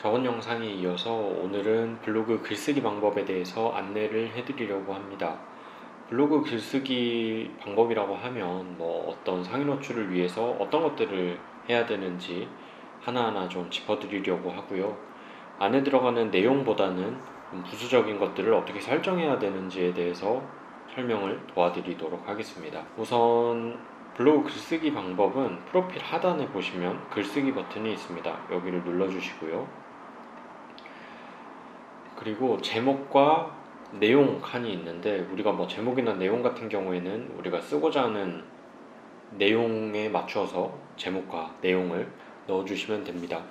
저번 영상에 이어서 오늘은 블로그 글쓰기 방법에 대해서 안내를 해드리려고 합니다. 블로그 글쓰기 방법이라고 하면 뭐 어떤 상위 노출을 위해서 어떤 것들을 해야 되는지 하나하나 좀 짚어드리려고 하고요. 안에 들어가는 내용보다는 부수적인 것들을 어떻게 설정해야 되는지에 대해서 설명을 도와드리도록 하겠습니다. 우선 블로그 글쓰기 방법은 프로필 하단에 보시면 글쓰기 버튼이 있습니다. 여기를 눌러주시고요. 그리고 제목과 내용 칸이 있는데 우리가 뭐 제목이나 내용 같은 경우에는 우리가 쓰고자 하는 내용에 맞춰서 제목과 내용을 넣어주시면 됩니다.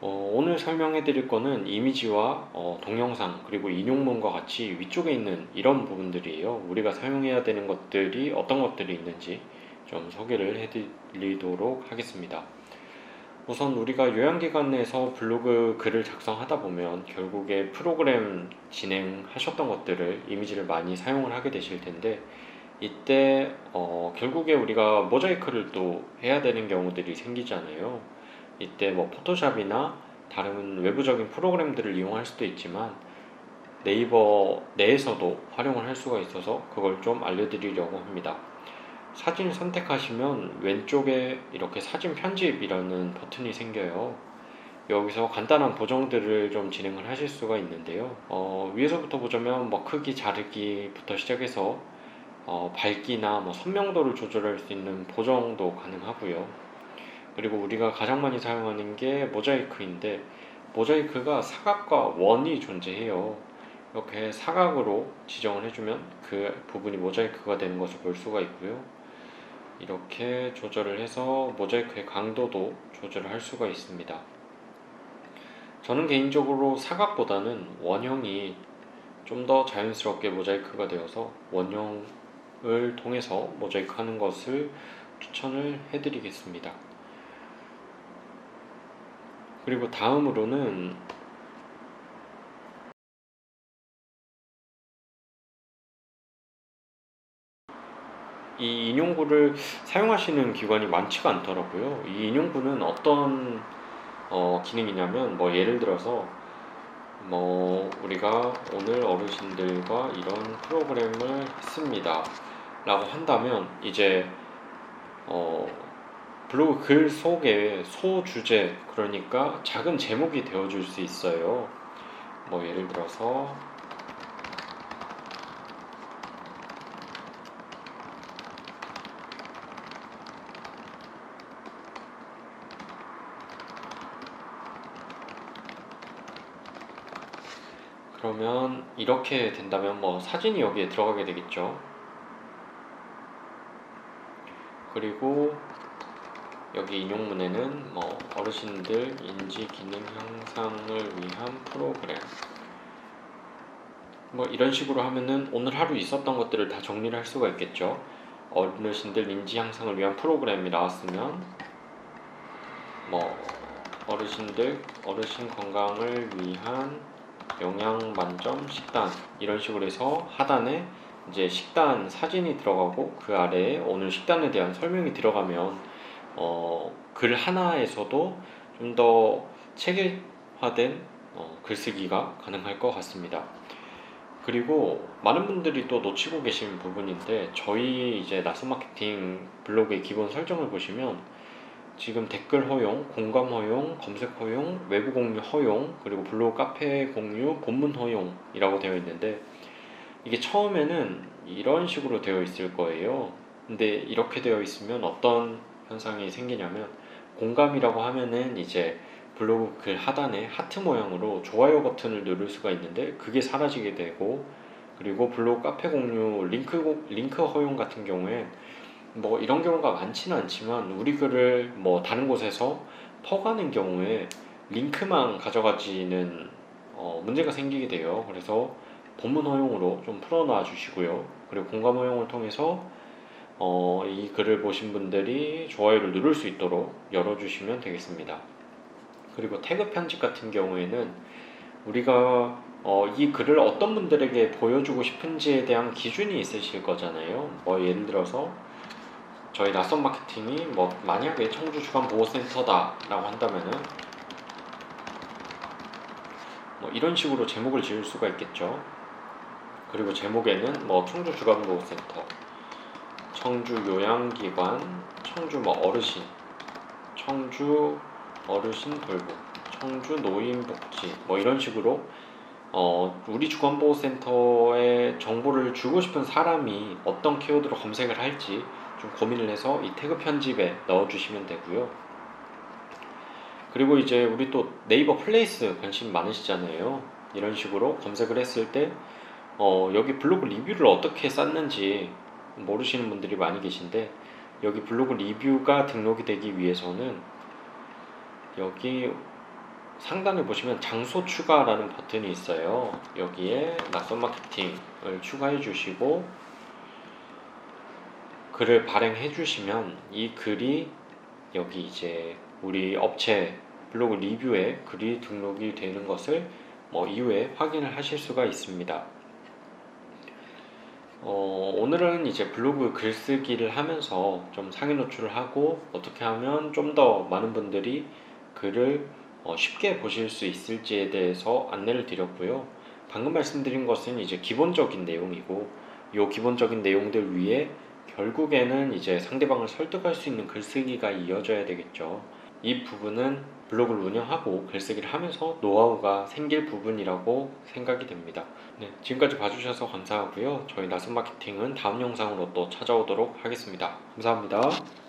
어, 오늘 설명해 드릴 거는 이미지와 어, 동영상 그리고 인용문과 같이 위쪽에 있는 이런 부분들이에요. 우리가 사용해야 되는 것들이 어떤 것들이 있는지 좀 소개를 해 드리도록 하겠습니다. 우선 우리가 요양기관 내에서 블로그 글을 작성하다 보면 결국에 프로그램 진행하셨던 것들을 이미지를 많이 사용을 하게 되실 텐데 이때 어, 결국에 우리가 모자이크를 또 해야 되는 경우들이 생기잖아요. 이때 뭐 포토샵이나 다른 외부적인 프로그램들을 이용할 수도 있지만 네이버 내에서도 활용을 할 수가 있어서 그걸 좀 알려드리려고 합니다. 사진 선택하시면 왼쪽에 이렇게 사진 편집이라는 버튼이 생겨요. 여기서 간단한 보정들을 좀 진행을 하실 수가 있는데요. 어, 위에서부터 보자면 뭐 크기 자르기부터 시작해서 어, 밝기나 뭐 선명도를 조절할 수 있는 보정도 가능하고요. 그리고 우리가 가장 많이 사용하는 게 모자이크인데 모자이크가 사각과 원이 존재해요. 이렇게 사각으로 지정을 해주면 그 부분이 모자이크가 되는 것을 볼 수가 있고요. 이렇게 조절을 해서 모자이크의 강도도 조절을 할 수가 있습니다. 저는 개인적으로 사각보다는 원형이 좀 더 자연스럽게 모자이크가 되어서 원형을 통해서 모자이크 하는 것을 추천을 해드리겠습니다. 그리고 다음으로는 이 인용구를 사용하시는 기관이 많지가 않더라고요. 이 인용구는 어떤 어, 기능이냐면 뭐 예를 들어서 뭐 우리가 오늘 어르신들과 이런 프로그램을 했습니다. 라고 한다면 이제 어, 블로그 글 속에 소주제 그러니까 작은 제목이 되어줄 수 있어요. 뭐 예를 들어서 그러면 이렇게 된다면 뭐 사진이 여기에 들어가게 되겠죠. 그리고 여기 인용문에는 뭐 어르신들 인지 기능 향상을 위한 프로그램 뭐 이런 식으로 하면은 오늘 하루 있었던 것들을 다 정리를 할 수가 있겠죠. 어르신들 인지 향상을 위한 프로그램이 나왔으면 뭐 어르신들 어르신 건강을 위한 영양 만점 식단 이런 식으로 해서 하단에 이제 식단 사진이 들어가고 그 아래에 오늘 식단에 대한 설명이 들어가면 어, 글 하나에서도 좀 더 체계화된 어, 글쓰기가 가능할 것 같습니다. 그리고 많은 분들이 또 놓치고 계신 부분인데 저희 이제 낯선 마케팅 블로그의 기본 설정을 보시면 지금 댓글 허용, 공감 허용, 검색 허용, 외부 공유 허용, 그리고 블로그 카페 공유, 본문 허용이라고 되어 있는데 이게 처음에는 이런 식으로 되어 있을 거예요. 근데 이렇게 되어 있으면 어떤 현상이 생기냐면 공감이라고 하면은 이제 블로그 글 하단에 하트 모양으로 좋아요 버튼을 누를 수가 있는데 그게 사라지게 되고 그리고 블로그 카페 공유 링크 링크 허용 같은 경우에 뭐 이런 경우가 많지는 않지만 우리 글을 뭐 다른 곳에서 퍼가는 경우에 링크만 가져가지는 어 문제가 생기게 돼요. 그래서 본문 허용으로 좀 풀어놔 주시고요. 그리고 공감 허용을 통해서 어 이 글을 보신 분들이 좋아요를 누를 수 있도록 열어주시면 되겠습니다. 그리고 태그 편집 같은 경우에는 우리가 어, 이 글을 어떤 분들에게 보여주고 싶은지에 대한 기준이 있으실 거잖아요. 뭐 예를 들어서 저희 낯선 마케팅이 뭐 만약에 청주 주간 보호센터다라고 한다면은 뭐 이런 식으로 제목을 지을 수가 있겠죠. 그리고 제목에는 뭐 청주 주간보호센터, 청주 요양기관, 청주 뭐 어르신, 청주 어르신 돌봄, 청주 노인복지 뭐 이런 식으로 어, 우리 주간보호센터에 정보를 주고 싶은 사람이 어떤 키워드로 검색을 할지 좀 고민을 해서 이 태그 편집에 넣어주시면 되고요. 그리고 이제 우리 또 네이버 플레이스 관심 많으시잖아요. 이런 식으로 검색을 했을 때 어, 여기 블로그 리뷰를 어떻게 쌌는지 모르시는 분들이 많이 계신데 여기 블로그 리뷰가 등록이 되기 위해서는 여기 상단에 보시면 장소 추가라는 버튼이 있어요. 여기에 낯선 마케팅을 추가해 주시고 글을 발행해 주시면 이 글이 여기 이제 우리 업체 블로그 리뷰에 글이 등록이 되는 것을 뭐 이후에 확인을 하실 수가 있습니다. 어, 오늘은 이제 블로그 글쓰기를 하면서 좀 상위 노출을 하고 어떻게 하면 좀 더 많은 분들이 글을 어, 쉽게 보실 수 있을지에 대해서 안내를 드렸고요. 방금 말씀드린 것은 이제 기본적인 내용이고 이 기본적인 내용들 위에 결국에는 이제 상대방을 설득할 수 있는 글쓰기가 이어져야 되겠죠. 이 부분은 블로그를 운영하고 글쓰기를 하면서 노하우가 생길 부분이라고 생각이 됩니다. 네, 지금까지 봐주셔서 감사하고요. 저희 나선 마케팅은 다음 영상으로 또 찾아오도록 하겠습니다. 감사합니다.